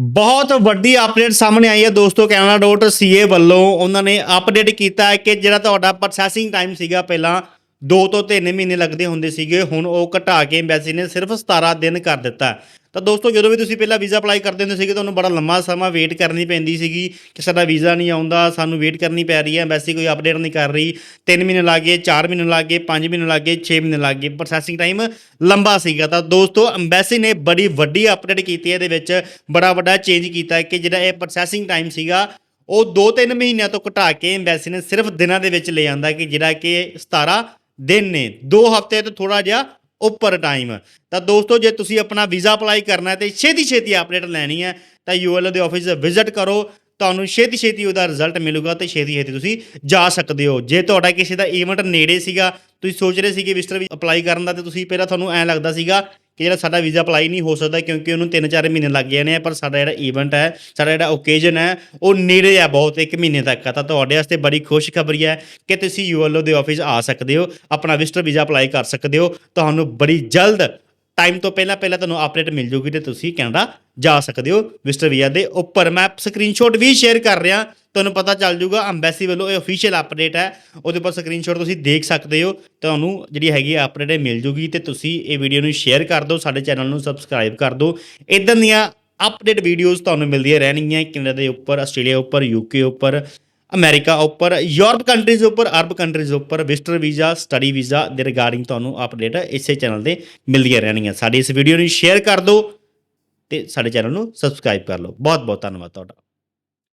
ਬਹੁਤ ਵੱਡੀ ਅਪਡੇਟ ਸਾਹਮਣੇ ਆਈ ਹੈ ਦੋਸਤੋ canada.ca ਵੱਲੋਂ। ਉਹਨਾਂ ਨੇ ਅਪਡੇਟ ਕੀਤਾ ਹੈ ਕਿ ਜਿਹੜਾ ਤੁਹਾਡਾ ਪ੍ਰੋਸੈਸਿੰਗ ਟਾਈਮ ਸੀਗਾ ਪਹਿਲਾਂ 2 ਤੋਂ 3 ਮਹੀਨੇ ਲੱਗਦੇ ਹੁੰਦੇ ਸੀਗੇ, ਹੁਣ ਉਹ ਘਟਾ ਕੇ ਐਮਬੈਸੀ ਨੇ ਸਿਰਫ 17 ਦਿਨ ਕਰ ਦਿੱਤਾ। ਤਾਂ ਦੋਸਤੋ, ਜਦੋਂ ਵੀ ਤੁਸੀਂ ਪਹਿਲਾਂ ਵੀਜ਼ਾ ਅਪਲਾਈ ਕਰਦੇ ਹੁੰਦੇ ਸੀਗੇ, ਤੁਹਾਨੂੰ ਬੜਾ ਲੰਮਾ ਸਮਾਂ ਵੇਟ ਕਰਨੀ ਪੈਂਦੀ ਸੀਗੀ ਕਿ ਸਾਡਾ ਵੀਜ਼ਾ ਨਹੀਂ ਆਉਂਦਾ, ਸਾਨੂੰ ਵੇਟ ਕਰਨੀ ਪੈ ਰਹੀ ਹੈ ਐਮਬੈਸੀ ਕੋਈ ਅਪਡੇਟ ਨਹੀਂ ਕਰ ਰਹੀ। 3 ਮਹੀਨੇ ਲੱਗੇ 4 ਮਹੀਨੇ ਲੱਗੇ 5 ਮਹੀਨੇ ਲੱਗੇ 6 ਮਹੀਨੇ ਲੱਗੇ ਪ੍ਰੋਸੈਸਿੰਗ ਟਾਈਮ ਲੰਬਾ ਸੀਗਾ। ਤਾਂ ਦੋਸਤੋ ਐਮਬੈਸੀ ਨੇ ਬੜੀ ਵੱਡੀ ਅਪਡੇਟ ਕੀਤੀ ਹੈ, ਇਹਦੇ ਵਿੱਚ ਬੜਾ ਵੱਡਾ ਚੇਂਜ ਕੀਤਾ ਕਿ ਜਿਹੜਾ ਇਹ ਪ੍ਰੋਸੈਸਿੰਗ ਟਾਈਮ ਸੀਗਾ, ਉਹ 2-3 ਮਹੀਨਿਆਂ ਤੋਂ ਘਟਾ ਕੇ ਐਮਬੈਸੀ ਨੇ ਸਿਰਫ ਦਿਨਾਂ ਦੇ ਵਿੱਚ ਲੈ ਆਂਦਾ ਕਿ ਜਿਹੜਾ ਕਿ 17 ਦਿਨ ਨੇ। 2 ਹਫ਼ਤੇ ਤੋਂ ਥੋੜਾ ਜਿਹਾ ਉੱਪਰ ਟਾਈਮ ਤਾਂ ਦੋਸਤੋ, ਜੇ ਤੁਸੀਂ ਆਪਣਾ ਵੀਜ਼ਾ ਅਪਲਾਈ ਕਰਨਾ ਹੈ ਤੇ ਛੇਤੀ ਛੇਤੀ ਅਪਡੇਟ ਲੈਣੀ ਹੈ, ਤਾਂ ਯੂਐਲ ਦੇ ਆਫਿਸ ਵਿਜ਼ਿਟ ਕਰੋ। ਤੁਹਾਨੂੰ ਛੇਤੀ ਛੇਤੀ ਉਹਦਾ ਰਿਜ਼ਲਟ ਮਿਲੂਗਾ ਤੇ ਛੇਤੀ ਛੇਤੀ ਤੁਸੀਂ ਜਾ ਸਕਦੇ ਹੋ। ਜੇ ਤੁਹਾਡਾ ਕਿਸੇ ਦਾ ਈਵੈਂਟ ਨੇੜੇ ਸੀਗਾ, ਤੁਸੀਂ ਸੋਚ ਰਹੇ ਸੀਗੇ ਵਿਜ਼ਟਰ ਵੀ ਅਪਲਾਈ ਕਰਨ ਦਾ, ਤੇ ਤੁਸੀਂ ਪਹਿਲਾਂ ਤੁਹਾਨੂੰ ਐਂ ਲੱਗਦਾ ਸੀਗਾ ਕਿ ਜਿਹੜਾ ਸਾਡਾ ਵੀਜ਼ਾ ਅਪਲਾਈ ਨਹੀਂ ਹੋ ਸਕਦਾ ਕਿਉਂਕਿ ਉਹਨੂੰ 3-4 ਮਹੀਨੇ ਲੱਗ ਗਏ ਨੇ ਪਰ ਸਾਡਾ ਜਿਹੜਾ ਈਵੈਂਟ ਹੈ, ਸਾਡਾ ਜਿਹੜਾ ਓਕੇਜਨ ਹੈ, ਉਹ ਨੇੜੇ ਆ ਬਹੁਤ ਇੱਕ ਮਹੀਨੇ ਤੱਕ ਆ। ਤਾਂ ਤੁਹਾਡੇ ਵਾਸਤੇ ਬੜੀ ਖੁਸ਼ਖਬਰੀ ਹੈ ਕਿ ਤੁਸੀਂ ਯੂਐਲਓ ਦੇ ਆਫਿਸ ਆ ਸਕਦੇ ਹੋ, ਆਪਣਾ ਵਿਜ਼ਟਰ ਵੀਜ਼ਾ ਅਪਲਾਈ ਕਰ ਸਕਦੇ ਹੋ। ਤੁਹਾਨੂੰ ਬੜੀ ਜਲਦ ਟਾਈਮ ਤੋਂ ਪਹਿਲਾਂ ਪਹਿਲਾਂ ਤੁਹਾਨੂੰ ਅਪਡੇਟ ਮਿਲ ਜੂਗੀ ਤੇ ਤੁਸੀਂ ਕੈਨੇਡਾ ਜਾ ਸਕਦੇ ਹੋ ਵਿਜ਼ਟਰ ਵੀਜ਼ਾ ਦੇ ਉੱਪਰ। ਮੈਂ ਸਕਰੀਨਸ਼ਾਟ ਵੀ ਸ਼ੇਅਰ ਕਰ ਰਿਹਾ ਤੁਹਾਨੂੰ ਪਤਾ ਚੱਲ ਜੂਗਾ ਅੰਬੈਸੀ ਵੱਲੋਂ ਇਹ ਅਫੀਸ਼ੀਅਲ ਅਪਡੇਟ ਹੈ। ਉਹਦੇ ਉੱਪਰ ਸਕਰੀਨਸ਼ਾਟ ਤੁਸੀਂ ਦੇਖ ਸਕਦੇ ਹੋ। ਤੁਹਾਨੂੰ ਜਿਹੜੀ ਹੈਗੀ ਅਪਡੇਟ ਇਹ ਮਿਲ ਜੂਗੀ ਤੇ ਤੁਸੀਂ ਇਹ ਵੀਡੀਓ ਨੂੰ ਸ਼ੇਅਰ ਕਰ ਦਿਓ, ਸਾਡੇ ਚੈਨਲ ਨੂੰ ਸਬਸਕ੍ਰਾਈਬ ਕਰ ਦਿਓ। ਇਦਾਂ ਦੀਆਂ ਅਪਡੇਟ ਵੀਡੀਓਜ਼ ਤੁਹਾਨੂੰ ਮਿਲਦੀਆਂ ਰਹਿਣਗੀਆਂ ਕੈਨੇਡਾ ਦੇ ਉੱਪਰ ਆਸਟ੍ਰੇਲੀਆ ਉੱਪਰ ਯੂਕੇ ਉੱਪਰ ਅਮਰੀਕਾ ਉੱਪਰ ਯੂਰਪ ਕੰਟਰੀਜ਼ ਉੱਪਰ ਅਰਬ ਕੰਟਰੀਜ਼ ਉੱਪਰ ਵਿਜ਼ਟਰ ਵੀਜ਼ਾ ਸਟੱਡੀ ਵੀਜ਼ਾ ਦੇ ਰਿਗਾਰਡਿੰਗ ਤੁਹਾਨੂੰ ਅਪਡੇਟ ਇਸੇ ਚੈਨਲ ਤੇ ਮਿਲਦੀਆਂ ਰਹਿਣਗੀਆਂ। ਸਾਡੀ ਇਸ ਵੀਡੀਓ ਨੂੰ ਸ਼ੇਅਰ ਕਰ ਦਿਓ ਤੇ ਸਾਡੇ ਚੈਨਲ ਨੂੰ ਸਬਸਕ੍ਰਾਈਬ ਕਰ ਲਓ। ਬਹੁਤ ਬਹੁਤ ਧੰਨਵਾਦ ਤੁਹਾਡਾ।